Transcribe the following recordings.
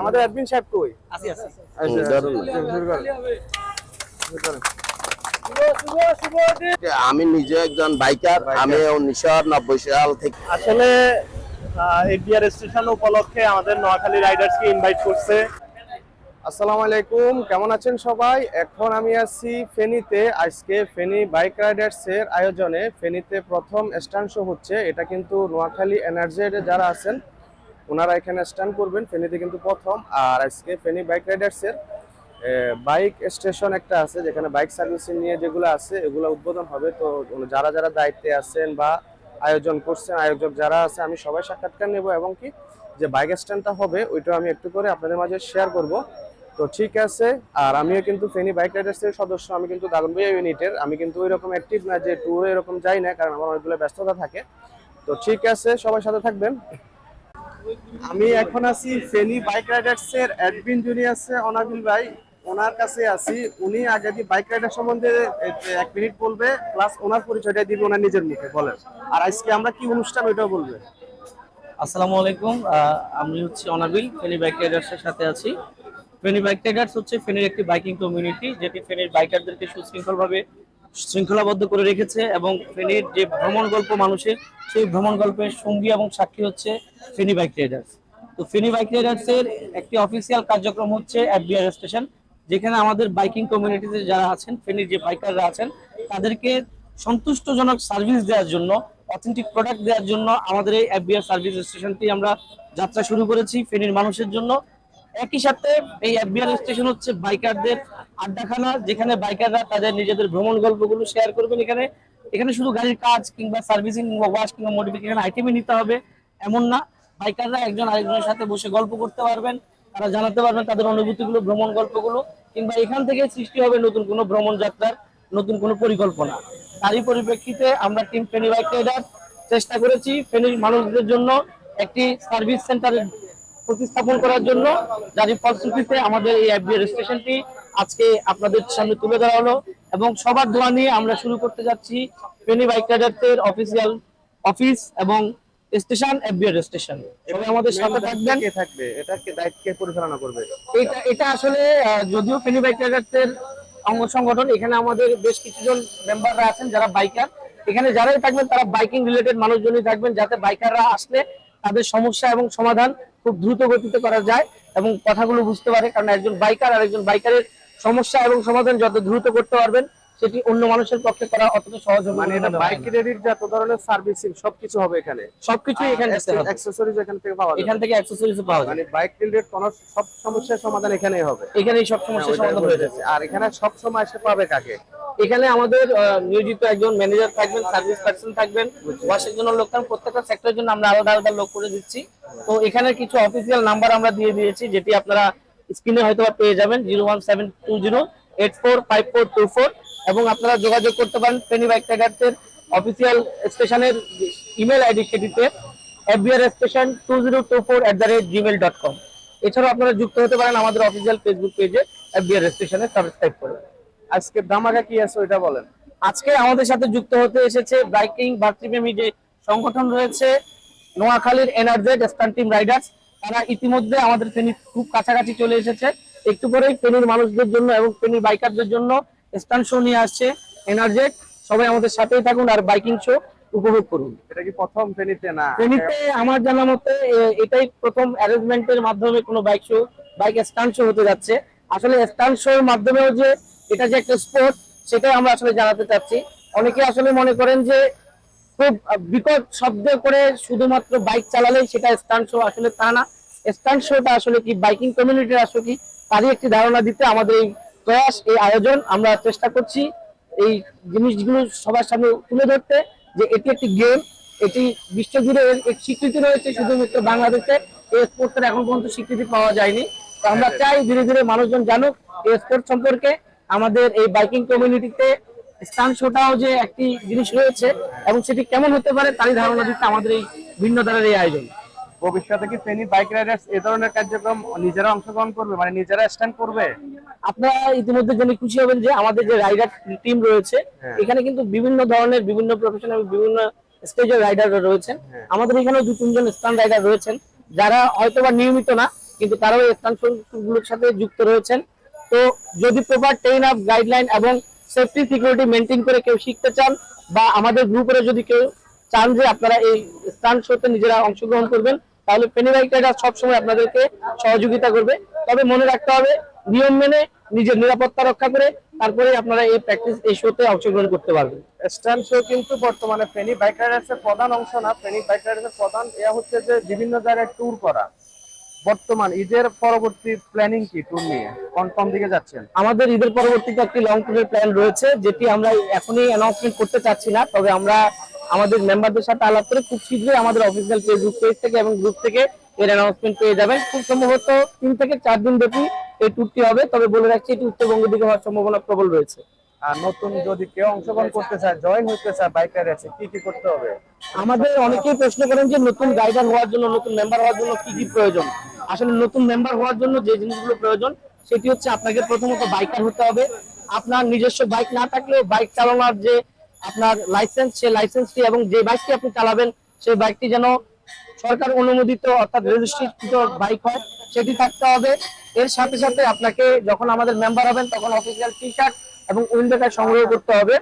আমাদের অ্যাডমিন সাহেব কই? আসি আসি আচ্ছা। শুরু করেন। আমি নিজে একজন বাইকার আমি উনিশশো নব্বই সাল থেকে। আসলে এডিআর স্টেশন উপলক্ষে আমাদের নোয়াখালী রাইডার্সকে ইনভাইট করছে। আসসালামু আলাইকুম কেমন আছেন সবাই? এখন আমি আছি ফেনীতে। আজকে ফেনী বাইক রাইডার্স এর আয়োজনে ফেনীতে প্রথম স্ট্যান্ড শো হচ্ছে। এটা কিন্তু নোয়াখালী এনার্জির যারা আছেন ওনারা এখানে স্ট্যান্ড করবেন, ফেনীতে কিন্তু প্রথম। আর আজকে ফেনী বাইক রাইডার্স এর বাইক স্টেশন একটা আছে, যেখানে বাইক সার্ভিসিং নিয়ে যেগুলো আছে, এগুলো উদ্বোধন হবে। তো যারা যারা দায়িত্বে আছেন বা আয়োজন করছেন, আয়োজক যারা আছে, আমি সবাই সাক্ষাৎকার নেব এবং কি যে বাইক স্ট্যান্ডটা হবে, ওইটা আমি একটু করে আপনাদের মাঝে শেয়ার করব। তো ঠিক আছে, আর আমিও কিন্তু ফেনী বাইক রাইডার্স এর সদস্য, আমি কিন্তু দাগনভূঞা ইউনিটের। আমি কিন্তু ওই রকম অ্যাক্টিভ না যে ট্যুরে এরকম যাই না, কারণ আমার অনেকগুলো ব্যস্ততা থাকে। তো ঠিক আছে, সবাই সাথে থাকবেন। আমি এখন আছি ফেনী বাইক রাইডার্স এর অ্যাডমিন যিনি আছে অনাবিল ভাই। ওনার কাছে আছি। উনি আগে বাইক রাইডার সম্বন্ধে এক মিনিট বলবে প্লাস ওনার পরিচয়টা দিবে ওনার নিজের মুখে, বলেন। আর আজকে আমরা কি অনুষ্ঠান, ওইটাও বলবে। আসসালামু আলাইকুম। আমি হচ্ছে অনাবিল, ফেনী বাইক রাইডার্সের সাথে আছি। ফেনী বাইক রাইডার্স হচ্ছে ফেনীর একটি বাইকিং কমিউনিটি, যেটি ফেনীর বাইকারদেরকে সুশৃঙ্খলভাবে শৃঙ্খলাবদ্ধ করে রেখেছে এবং ফেনীর যে ভ্রমণ গল্প মানুষের, সেই ভ্রমণ গল্পের সঙ্গী এবং সাক্ষী হচ্ছে ফেনী বাইক রাইডার্স। তো ফেনী বাইক রাইডার্সের একটি অফিসিয়াল কার্যক্রম হচ্ছে এফবিআর স্টেশন যেখানে আমাদের বাইকিং কমিউনিটিতে যারা আছেন, ফেনীর যে বাইকাররা আছেন, তাদেরকে সন্তুষ্টজনক সার্ভিস দেওয়ার জন্য অথেন্টিক প্রোডাক্ট দেওয়ার জন্য আমাদের এই এফবিআর সার্ভিস স্টেশনটি আমরা যাত্রা শুরু করেছি ফেনীর মানুষের জন্য। একই সাথে এই এফবিআর স্টেশন হচ্ছে বাইকারদের আড্ডাখানা, যেখানে বাইকাররা তাদের নিজেদের ভ্রমণ গল্পগুলো শেয়ার করবেন এখানে। এখানে শুধু গাড়ির কাজ কিংবা সার্ভিসিং ওয়াশ কিংবা মডিফিকেশন আইটেমই নিতে হবে, এমন না। বাইকাররা একজন আরেকজনের সাথে বসে গল্প করতে পারবেন, তারা জানাতে পারবেন তাদের অনুভূতিগুলো, ভ্রমণ গল্পগুলো, কিংবা এখান থেকে সৃষ্টি হবে নতুন কোনো ভ্রমণ যাত্রার, নতুন কোনো পরিকল্পনা। তারই পরিপ্রেক্ষিতে আমরা টিম ফেনী বাইক রাইডার চেষ্টা করেছি ফেনীর মানুষদের জন্য একটি সার্ভিস সেন্টারের প্রতিস্থাপন করার জন্য। যার ফলশ্রুতিতে আমাদের এই স্টেশনটি আজকে আপনাদের সামনে তুলে ধরা হলো এবং সবার দোয়া নিয়ে আমরা শুরু করতে যাচ্ছি ফেনী বাইক রাইডারদের অফিসিয়াল অফিস এবং স্টেশন এফবিআর স্টেশন। সবাই আমাদের সাথে থাকবেন। কে থাকবে? এটা কে দায়িত্ব কে পরিচালনা করবে? এটা এটা আসলে যদিও ফেনী বাইক রাইডার্সের অঙ্গ সংগঠন এখানে আমাদের বেশ কিছুজন মেম্বাররা আছেন যারা বাইকার। এখানে যারাই থাকবেন তারা বাইকিং রিলেটেড মানুষজনই থাকবেন যাতে বাইকাররা আসলে তাদের সমস্যা এবং সমাধান খুব দ্রুত গতিতে করা যায় এবং কথাগুলো বুঝতে পারে। কারণ একজন বাইকার আর একজন বাইকারের সমস্যা এবং সমাধান যত দ্রুত করতে পারবেন সেটি অন্য মানুষের পক্ষে করা অতটা সহজ হবে মানে এটা বাইক। রেডির যত ধরনের সার্ভিসিং সবকিছু হবে এখানে। সবকিছু এখানে। অ্যাক্সেসরিজ এখান থেকে পাওয়া যাবে। এখান থেকে অ্যাক্সেসরিজ পাওয়া যায় মানে বাইক রিলেটেড কোন সব সমস্যার সমাধান এখানেই হবে। এখানেই সব হ্যাঁ, সমস্যার সমাধান হয়ে যাবে। আর এখানে সব সময় এসে পাবে কাকে? এখানে আমাদের নিয়োজিত একজন ম্যানেজার থাকবেন সার্ভিস পার্সন থাকবেন ওয়াশের জন্য লোক থাকবেন প্রত্যেকটা সেক্টরের জন্য আমরা আলাদা আলাদা লোক করে দিচ্ছি। তো এখানে কিছু অফিসিয়াল নাম্বার আমরা দিয়ে দিয়েছি যেটি আপনারা স্ক্রিনে হয়তো পেয়ে যাবেন zero one seven two zero eight four five four two four এবং আপনারা যোগাযোগ করতে পারেন ফেনী বাইক রাইডার্সের অফিসিয়াল স্টেশনের ইমেল আইডি সেটিতে FBR station two zero two four at the rate Gmail dot com. এছাড়াও আপনারা যুক্ত হতে পারেন আমাদের অফিসিয়াল ফেসবুক পেজে এফবিআর স্টেশনে সাবস্ক্রাইব করে। আজকে ধামাকা কি আছে ওইটা বলেন। আজকে আমাদের সাথে যুক্ত হতে এসেছে বাইকিং ভাতৃপ্রেমী যে সংগঠন রয়েছে নোয়াখালীর এনার্জেড স্টান টিম রাইডার্স। তারা ইতিমধ্যে আমাদের ফেনী খুব কাছাকাছি চলে এসেছে। একটু পরেই ফেনীর মানুষদের জন্য এবং ফেনীর বাইকারদের জন্য স্টান শো নিয়ে আসছে এনার্জেড সবাই আমাদের সাথেই থাকুন আর বাইকিং শো উপভোগ করুন। এটা কি প্রথম ফেনীতে না? ফেনীতে আমার জানা মতে এটাই প্রথম অ্যারেঞ্জমেন্টের মাধ্যমে কোনো bike show bike stunt show হতে যাচ্ছে। আসলে স্টান্ট শোর মাধ্যমেও যে এটা যে একটা স্পোর্ট সেটাই আমরা আসলে জানাতে চাচ্ছি। অনেকে আসলে মনে করেন যে খুব বিকট শব্দ করে শুধুমাত্র বাইক চালালেই সেটা স্টান্ট শো আসলে তা না। স্টান্ট শোটা আসলে কি, বাইকিং কমিউনিটির আসলে কি, তারই একটি ধারণা দিতে আমাদের এই প্রয়াস, এই আয়োজন আমরা চেষ্টা করছি এই জিনিসগুলো সবার সামনে তুলে ধরতে, যে এটি একটি গেম এটি বিশ্বজুড়ে স্বীকৃতি রয়েছে শুধুমাত্র বাংলাদেশে এই স্পোর্টসের এখন পর্যন্ত স্বীকৃতি পাওয়া যায়নি। তো আমরা চাই ধীরে ধীরে মানুষজন জানুক এই স্পোর্টস সম্পর্কে আমাদের এই বাইকিং কমিউনিটিতে স্টান শোটাও যে একটি জিনিস রয়েছে এবং সেটি কেমন হতে পারে, তারই ধারণা দিতে আমাদের এই ভিন্ন ধারার এই আয়োজন। ভবিষ্যতে কি ফেনী বাইক রাইডার্স এই ধরনের কার্যক্রম নিজেরা অংশগ্রহণ করবে মানে নিজেরা স্ট্যান্ড করবে আপনারা ইতিমধ্যে জেনে খুশি হবেন যে আমাদের যে রাইডার টিম রয়েছে হ্যাঁ। এখানে কিন্তু বিভিন্ন ধরনের বিভিন্ন প্রফেশনাল বিভিন্ন স্টেজের রাইডার রয়েছেন হ্যাঁ। আমাদের এখানেও দু তিনজন স্টান রাইডার রয়েছেন যারা হয়তো বা নিয়মিত না কিন্তু তারাও স্থানগুলোর সাথে যুক্ত রয়েছেন তো যদি প্রপার ট্রেন আপ গাইডলাইন এবং সেফটি সিকিউরিটি মেনটেন করে কেউ শিখতে চান বা আমাদের গ্রুপে যদি কেউ চান যে আপনারা এই স্থান শোতে নিজেরা অংশগ্রহণ করবেন তাহলে পেনি বাইক রাইডার সবসময় আপনাদেরকে সহযোগিতা করবে। তবে মনে রাখতে হবে নিয়ম মেনে নিজের নিরাপত্তা রক্ষা করে তারপরে আপনারা এই প্র্যাকটিস এই শোতে অংশগ্রহণ করতে পারবেন। স্ট্যান্ড শো কিন্তু বর্তমানে ফেনী বাইক রাইডার্সের প্রধান অংশ না ফেনী বাইক রাইডার্সের প্রধান ইয়া হচ্ছে যে বিভিন্ন জায়গায় ট্যুর করা। বর্তমান ঈদের পরবর্তী প্ল্যানিং কি ট্যুর নিয়ে? কোন কোন দিকে যাচ্ছেন? আমাদের ঈদের পরবর্তীতে একটি লং ট্যুরের প্ল্যান রয়েছে যেটি আমরা এখনই অ্যানাউন্সমেন্ট করতে চাচ্ছি না তবে আমরা আমাদের মেম্বারদের সাথে আলাপ করে খুব শীঘ্রই আমাদের অফিসিয়াল ফেসবুক পেজ থেকে এবং গ্রুপ থেকে এর অ্যানাউন্সমেন্ট পেয়ে যাবেন। খুব সম্ভবত তিন থেকে চার দিন ব্যাপী এই ট্যুরটি হবে। তবে বলে রাখছি এটি উত্তরবঙ্গের দিকে হওয়ার সম্ভাবনা প্রবল রয়েছে। আর নতুন যদি কেউ অংশগ্রহণ করতে চায় জয়েন হতে চায় বাইক রাইডার্সে কি কি করতে হবে? আমাদের অনেকেই প্রশ্ন করেন যে নতুন গাইডার হওয়ার জন্য নতুন মেম্বার হওয়ার জন্য কি কি প্রয়োজন? আসলে নতুন মেম্বার হওয়ার জন্য যে জিনিসগুলো প্রয়োজন সেটি হচ্ছে আপনাকে প্রথমত বাইকার হতে হবে। আপনার নিজস্ব বাইক না থাকলেও বাইক চালানোর যে আপনার লাইসেন্স সেই লাইসেন্সটি এবং যে বাইকটি আপনি চালাবেন, সেই বাইকটি যেন সরকার অনুমোদিত অর্থাৎ রেজিস্ট্রিকৃত বাইক হয়, সেটি থাকতে হবে। এর সাথে সাথে আপনাকে যখন আমাদের মেম্বার হবেন, তখন অফিসিয়াল টি শার্ট এবং উইন্ডো কার্ড সংগ্রহ করতে হবে।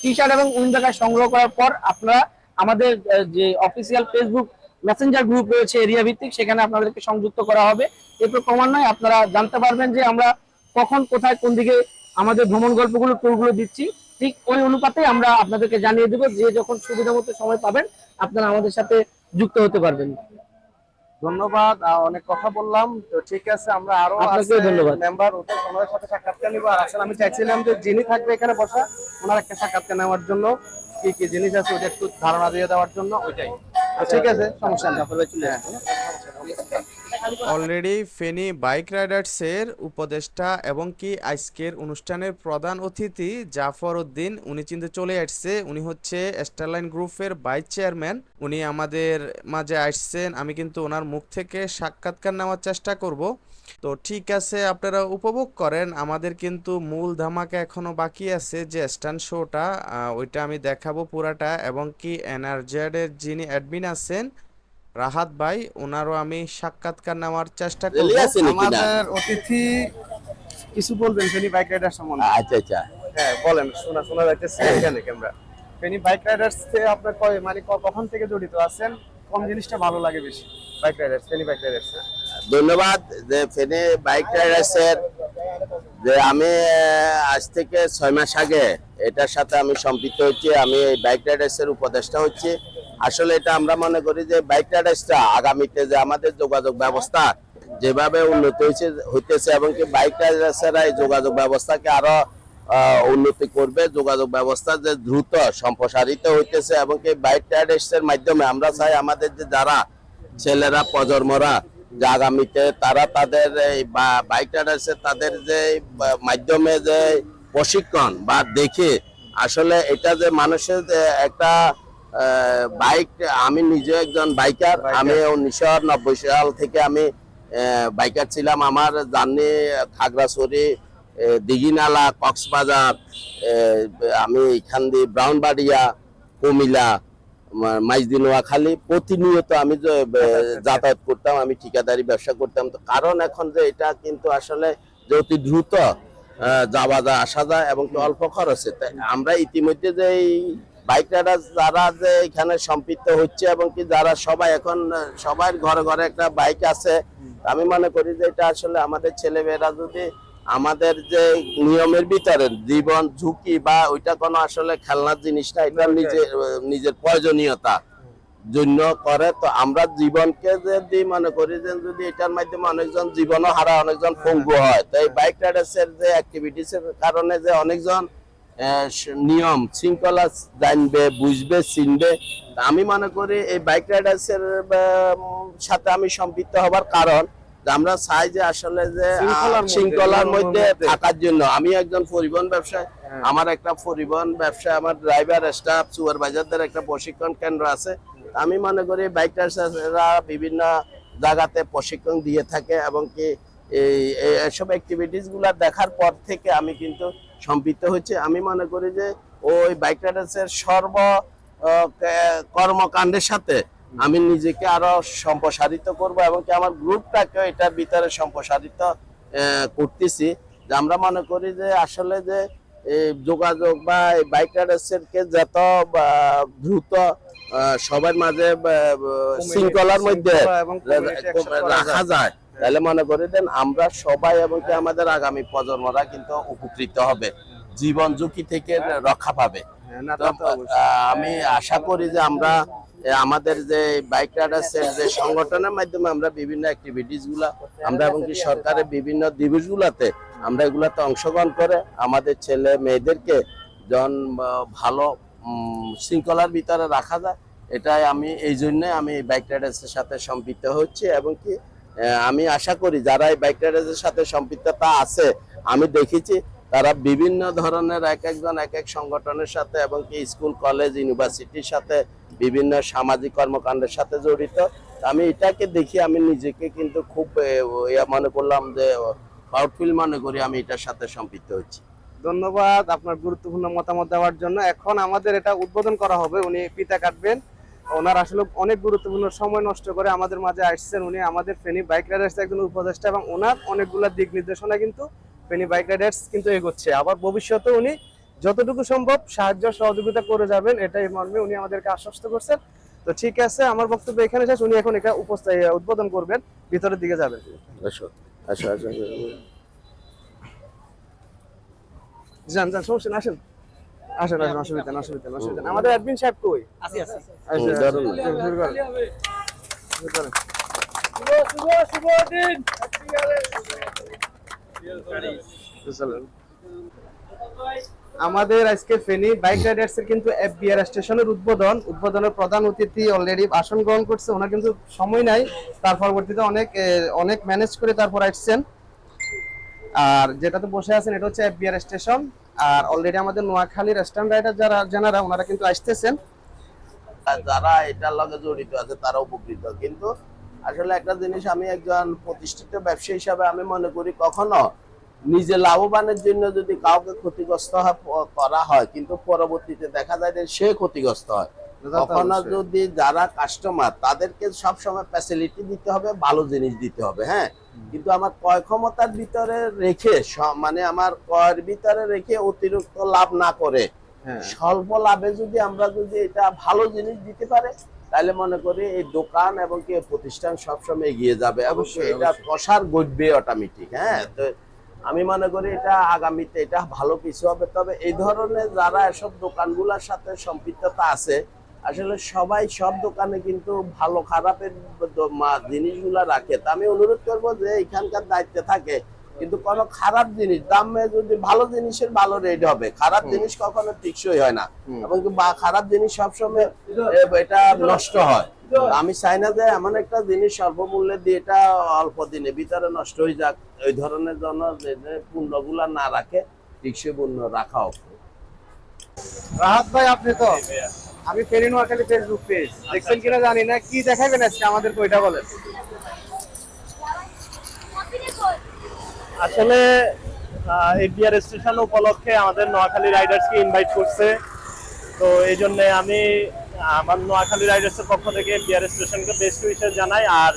টি শার্ট এবং উইন্ডো কার্ড সংগ্রহ করার পর আপনারা আমাদের যে অফিসিয়াল ফেসবুক মেসেঞ্জার গ্রুপ রয়েছে এরিয়া ভিত্তিক, সেখানে আপনাদেরকে সংযুক্ত করা হবে। এরপর ক্রমান্বয়ে আপনারা জানতে পারবেন যে আমরা কখন, কোথায়, কোন দিকে আমাদের ভ্রমণ গল্পগুলো ট্যুরগুলো দিচ্ছি। ঠিক ওই অনুপাতে আমরা আপনাদেরকে জানিয়ে দেবো যে যখন সুবিধা মতো সময় পাবেন আপনারা আমাদের সাথে যুক্ত হতে পারবেন। ধন্যবাদ অনেক কথা বললাম। তো ঠিক আছে আমরা আরও আপনাকেও ধন্যবাদ। মেম্বার ওদের ওনার সাথে সাক্ষাৎকার নিবো। আর আসলে আমি চাইছিলাম যে যিনি থাকবে এখানে বসা ওনার একটা সাক্ষাৎকার নেওয়ার জন্য কি কি জিনিস আছে ওটা একটু ধারণা দিয়ে দেওয়ার জন্য ওইটাই। ঠিক আছে সমস্যা নেই হ্যাঁ। অলরেডি ফেনী বাইক রাইডার্সের উপদেষ্টা এবং কি আজকের অনুষ্ঠানের প্রধান অতিথি জাফর উদ্দিন, উনি চিন্তা চলে আসছে। উনি হচ্ছে স্টারলাইন গ্রুপের ভাইস চেয়ারম্যান। উনি আমাদের মাঝে আসছেন। আমি কিন্তু ওনার মুখ থেকে সাক্ষাৎকার নেওয়ার চেষ্টা করব। তো ঠিক আছে, আপনারা উপভোগ করেন। আমাদের কিন্তু মূল ধামাকা এখনও বাকি আছে যে স্ট্যান্ড শোটা ওইটা আমি দেখাবো পুরাটা এবং কি এনার্জেডের যিনি অ্যাডমিন আছেন রাহাত ভাই ওনারও আমি সাক্ষাৎকার নেওয়ার চেষ্টা করব? আমাদের অতিথি কিছু বলবেন ফেনী বাইক রাইডার সম্বন্ধে? আচ্ছা আচ্ছা। হ্যাঁ বলেন শোনা শোনা যাইতেছে এখানে ক্যামেরা। ফেনী বাইক রাইডার্স আপনার কয় মানে কখন থেকে জড়িত আছেন? কোন জিনিসটা ভালো লাগে বেশি bike riders Feni bike riders? ধন্যবাদ যে ফেনে বাইক রাইডার্সের যে আমি আজ থেকে ছয় মাস আগে এটার সাথে আমি সম্পৃক্ত হচ্ছি আমি এই বাইক রাইডার্সের উপদেষ্টা হচ্ছি। আসলে এটা আমরা মনে করি যে বাইক রাইডার্সটা আগামীতে যে আমাদের যোগাযোগ ব্যবস্থা যেভাবে উন্নত হয়েছে, হইতেছে এবং কি বাইক রাইডার্সেরা এই যোগাযোগ ব্যবস্থাকে আরও উন্নতি করবে। যোগাযোগ ব্যবস্থা যে দ্রুত সম্প্রসারিত হইতেছে এবং কি বাইক রাইডার্সের মাধ্যমে আমরা চাই আমাদের যে যারা ছেলেরা, প্রজন্মরা, যে আগামীতে তারা তাদের এই বাইক রাইডার্সে তাদের যে মাধ্যমে যে প্রশিক্ষণ বা দেখে আসলে এটা যে মানুষের যে একটা বাইক আমি নিজে একজন বাইকার আমি উনিশশো নব্বই সাল থেকে আমি বাইকার ছিলাম। আমার জার্নি খাগড়াছড়ি দিঘিনালা কক্সবাজার আমি এখান দিয়ে ব্রাউনবাড়িয়া কুমিলা মাইজদি নোয়াখালী প্রতিনিয়ত আমি যে যাতায়াত করতাম আমি ঠিকাদারি ব্যবসা করতাম। তো কারণ এখন যে এটা কিন্তু আসলে যে অতি দ্রুত যাওয়া যায় আসা যায় এবং অল্প খরচে। তাই আমরা ইতিমধ্যে যে এই বাইক রাইডার যারা যে এখানে সম্পৃক্ত হচ্ছে এবং কি যারা সবাই এখন সবার ঘরে ঘরে একটা বাইক আছে আমি মনে করি যে এটা আসলে আমাদের ছেলেমেয়েরা যদি আমাদের যে নিয়মের ভিতরে জীবন ঝুঁকি বা ওইটা কোনো আসলে খেলনার জিনিস না এটা নিজের নিজের প্রয়োজনীয়তা জন্য করে তো আমরা জীবনকে যদি মনে করি যে যদি এটার মাধ্যমে অনেকজন জীবনও হারা অনেকজন পঙ্গু হয় তো এই বাইক রাইডার্সের যে অ্যাক্টিভিটিস এর কারণে যে অনেকজন নিয়ম শৃঙ্খলা জানবে বুঝবে চিনবে আমি মনে করি এই বাইক রাইডার্সের সাথে আমি সম্পৃক্ত হবার কারণ আমরা চাই যে আসলে যে শৃঙ্খলার মধ্যে। থাকার জন্য আমি একজন পরিবহন ব্যবসায় হ্যাঁ। আমার একটা পরিবহন ব্যবসা আমার ড্রাইভার স্টাফ সুপারভাইজারদের একটা প্রশিক্ষণ কেন্দ্র আছে আমি মনে করি বাইক রাইডার্সরা বিভিন্ন জায়গাতে প্রশিক্ষণ দিয়ে থাকে এবং কি এই এসব অ্যাক্টিভিটিসগুলা দেখার পর থেকে আমি কিন্তু সম্পৃক্ত হচ্ছে আমি মনে করি যে ওই বাইক রাইডার্সের সর্ব কর্মকাণ্ডের সাথে আমি নিজেকে আরও সম্প্রসারিত করব এবং কি আমার গ্রুপটাকে এটার ভিতরে সম্প্রসারিত করতেছি। যে আমরা মনে করি যে আসলে যে যোগাযোগ বা বাইক রাইডার্সকে যত দ্রুত সবার মাঝে শৃঙ্খলার মধ্যে রাখা যায়। তাহলে মনে করি দেন আমরা সবাই এবং কি আমাদের আগামী প্রজন্মরা কিন্তু উপকৃত হবে। জীবন ঝুঁকি থেকে রক্ষা পাবে। হ্যাঁ, আমি আশা করি যে আমরা আমাদের যে বাইক রাইডার্সের যে সংগঠনের মাধ্যমে আমরা বিভিন্ন অ্যাক্টিভিটিসগুলা আমরা এবং কি সরকারের বিভিন্ন দিবস গুলাতে আমরা এগুলাতে অংশগ্রহণ করে আমাদের ছেলে মেয়েদেরকে যখন ভালো শৃঙ্খলার ভিতরে রাখা যায়। এটাই আমি এই জন্যে আমি বাইক রাইডার্সের সাথে সম্পৃক্ত হচ্ছি এবং কি আমি আশা করি যারা এই বাইক রাইডার্সের সাথে সম্পৃক্ততা আছে, আমি দেখেছি তারা বিভিন্ন ধরনের এক একজন এক এক সংগঠনের সাথে এবং কি স্কুল, কলেজ, ইউনিভার্সিটির সাথে বিভিন্ন সামাজিক কর্মকাণ্ডের সাথে জড়িত। আমি এটাকে দেখি আমি নিজেকে কিন্তু খুব ইয়া মনে করলাম যে প্রাউড ফিল মনে করি আমি এটার সাথে সম্পৃক্ত হচ্ছি। ধন্যবাদ আপনার গুরুত্বপূর্ণ মতামত দেওয়ার জন্য। এখন আমাদের এটা উদ্বোধন করা হবে। উনি পিতা কাটবেন। ওনার আসলে অনেক গুরুত্বপূর্ণ সময় নষ্ট করে আমাদের মাঝে আসছেন উনি। আমাদের ফেনী বাইক রাইডার্স একজন উপদেষ্টা এবং ওনার অনেকগুলো দিক নির্দেশনা কিন্তু ফেনী বাইক রাইডার্স কিন্তু এগোচ্ছে। আবার ভবিষ্যতে উনি যতটুকু সম্ভব সাহায্য সহযোগিতা করে যাবেন এটাই মর্মে উনি আমাদেরকে আশ্বস্ত করছেন। তো ঠিক আছে আমার বক্তব্য এখানে শেষ। উনি এখন এটা উপস্থিত উদ্বোধন করবেন ভিতরের দিকে যাবেন। যান যান সমস্যা আসেন। আসেন আসেন অসুবিধা নেই, অসুবিধা নেই, অসুবিধা আমাদের অ্যাডমিন সাহেব কই? শুরু করেন। শুরু। আমাদের আজকে ফেনী বাইক রাইডার্স এর কিন্তু এফবিআর স্টেশনের উদ্বোধন উদ্বোধনের প্রধান অতিথি অলরেডি আসন গ্রহণ করছে ওনার কিন্তু সময় নাই। তার পরবর্তীতে অনেক অনেক ম্যানেজ করে তারপর আসছেন। আর যেটাতে বসে আছেন এটা হচ্ছে এফবিআর স্টেশন। আর অলরেডি আমাদের নোয়াখালীর স্ট্যান্ড রাইডার যারা যারা ওনারা কিন্তু আসতেছেন। যারা এটার লগে জড়িত আছে তারা উপকৃত। কিন্তু আসলে একটা জিনিস আমি একজন প্রতিষ্ঠিত ব্যবসায়ী হিসাবে আমি মনে করি, কখনো নিজে লাভবানের জন্য যদি কাউকে ক্ষতিগ্রস্ত করা হয়, কিন্তু পরবর্তীতে দেখা যায় যে সে ক্ষতিগ্রস্ত হয়। কখনো যদি যারা কাস্টমার তাদেরকে সবসময় ফ্যাসিলিটি দিতে হবে ভালো জিনিস দিতে হবে হ্যাঁ? কিন্তু আমার ক্রয় ক্ষমতার ভিতরে রেখে মানে আমার ক্রয়ের ভিতরে রেখে অতিরিক্ত লাভ না করে হ্যাঁ। স্বল্প লাভে যদি আমরা যদি এটা ভালো জিনিস দিতে পারে তাহলে মনে করি এই দোকান এবং কি প্রতিষ্ঠান সবসময় এগিয়ে যাবে অবশ্যই, এটা। প্রসার ঘটবে অটোমেটিক হ্যাঁ? তো আমি মনে করি এটা আগামীতে এটা ভালো কিছু হবে। তবে এই ধরনের যারা এসব দোকানগুলোর সাথে সম্পৃক্ততা আছে আসলে সবাই সব দোকানে কিন্তু ভালো খারাপের মা- রাখে। তা আমি অনুরোধ করব যে এখানকার দায়িত্বে থাকে। কিন্তু কোনো খারাপ জিনিস দামে যদি ভালো জিনিসের ভালো রেট হবে খারাপ জিনিস কখনো টিকসই হয় না। এবং খারাপ জিনিস সবসময় এটা নষ্ট হয়। আমি চাই না যে এমন একটা জিনিস স্বল্প মূল্যে দিয়ে এটা অল্প দিনে ভিতরে নষ্ট হয়ে যাক। ওই ধরনের জন্য যে যে পণ্যগুলা না রাখে টিকসই পণ্য রাখা হোক রাহাত ভাই আপনি তো? আমি ফেরি নোয়াখালী ফেসবুক পেজ দেখছেন কিনা জানি না, কি দেখাবেন আজকে আমাদের কইটা বলেন আসলে এফবিআর স্টেশন উপলক্ষে আমাদের নোয়াখালী রাইডার্সকে ইনভাইট করছে। তো এই জন্য আমি, আমার নোয়াখালী রাইডার্সের পক্ষ থেকে এফবিআর স্টেশনকে বেস্ট উইশেস জানাই। আর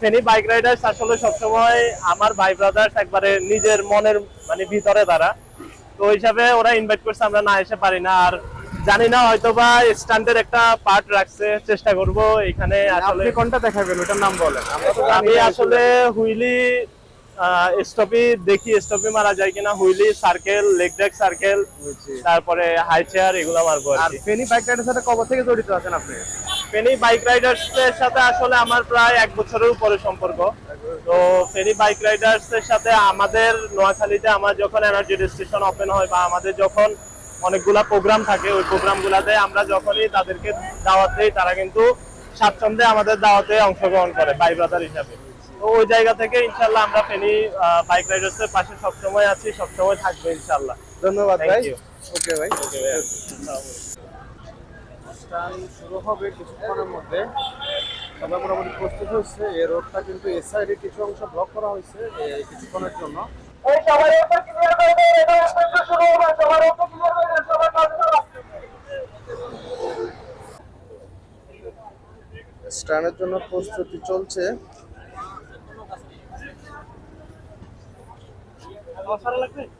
ফেনী বাইক রাইডার্স আসলে সবসময় আমার ভাই ব্রাদার্স একবারে নিজের মনের মানে ভিতরে তারা। তো হিসাবে ওরা ইনভাইট করছে, আমরা না এসে পারি না। আর জানি না হয়তো বা স্ট্যান্ডের একটা পার্ট রাখছে চেষ্টা করব এখানে আসলে কোনটা দেখাবেন? ওটার নাম বলেন। আমি আসলে হুইলি স্টপি দেখি স্টপি মারা যায় কিনা। Wheelie circle leg deck circle তারপরে হাই চেয়ার এগুলো মারবো আর ফেনি বাইক রাইডার সাথে কবে থেকে জড়িত আছেন আপনি? ফেনি বাইক রাইডার্স এর সাথে আসলে আমার প্রায় এক বছরের উপরে সম্পর্ক। তো ফেনি বাইক রাইডার্স এর সাথে আমাদের নোয়াখালীতে আমার যখন এনার্জি স্টেশন ওপেন হয় বা আমাদের যখন অনেকগুলা প্রোগ্রাম থাকে। ওই প্রোগ্রাম গুলাতে আমরা যখনই তাদেরকে দাওয়াত দিই তারা কিন্তু স্বাচ্ছন্দ্যে আমাদের দাওয়াতে অংশগ্রহণ করে বাই ব্রাদার হিসাবে। তো ওই জায়গা থেকে ইনশাল্লাহ আমরা ফেনি বাইক রাইডার্স এর পাশে সবসময় আছি সবসময় থাকব ইনশাল্লাহ ধন্যবাদ ভাই। ওকে ভাই। ওকে ভাই। অনুষ্ঠান শুরু হবে কিছুক্ষণের মধ্যে। সবাই মোটামুটি প্রস্তুত হচ্ছে এই রোডটা কিন্তু এ সাইডে কিছু অংশ ব্লক করা হয়েছে কিছুক্ষণের জন্য। স্টানের জন্য প্রস্তুতি চলছে। রাহাত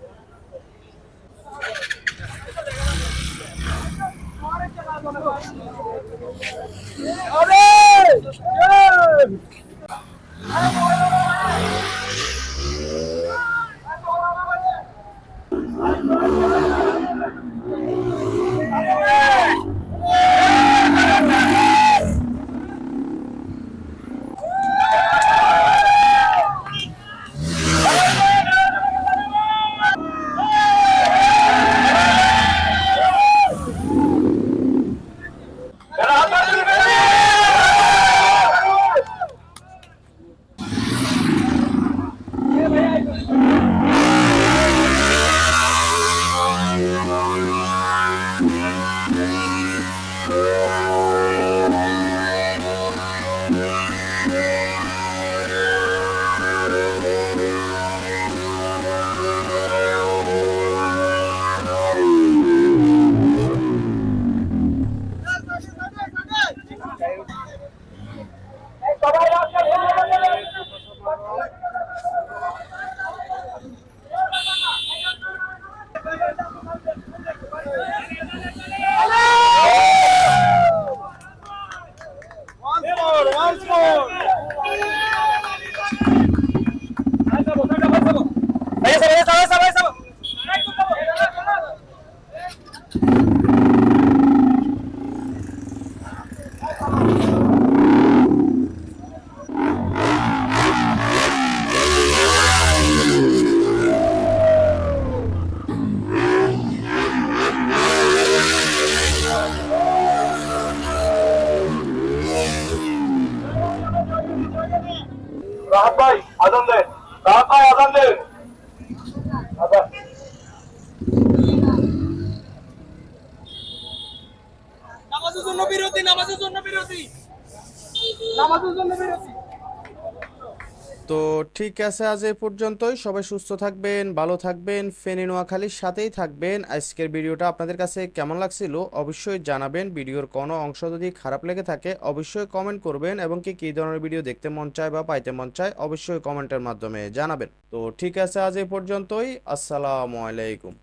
তো ঠিক আছে, আজ এ পর্যন্তই। সবাই সুস্থ থাকবেন, ভালো থাকবেন, ফেনে নোয়াখালীর সাথেই থাকবেন। আজকের ভিডিওটা আপনাদের কাছে কেমন লাগছিল অবশ্যই জানাবেন। ভিডিওর কোনো অংশ যদি খারাপ লেগে থাকে অবশ্যই কমেন্ট করবেন এবং কি, কী ধরনের ভিডিও দেখতে মন চায় বা পাইতে মন চায় অবশ্যই কমেন্টের মাধ্যমে জানাবেন। তো ঠিক আছে, আজ এ পর্যন্তই। আসসালামু আলাইকুম।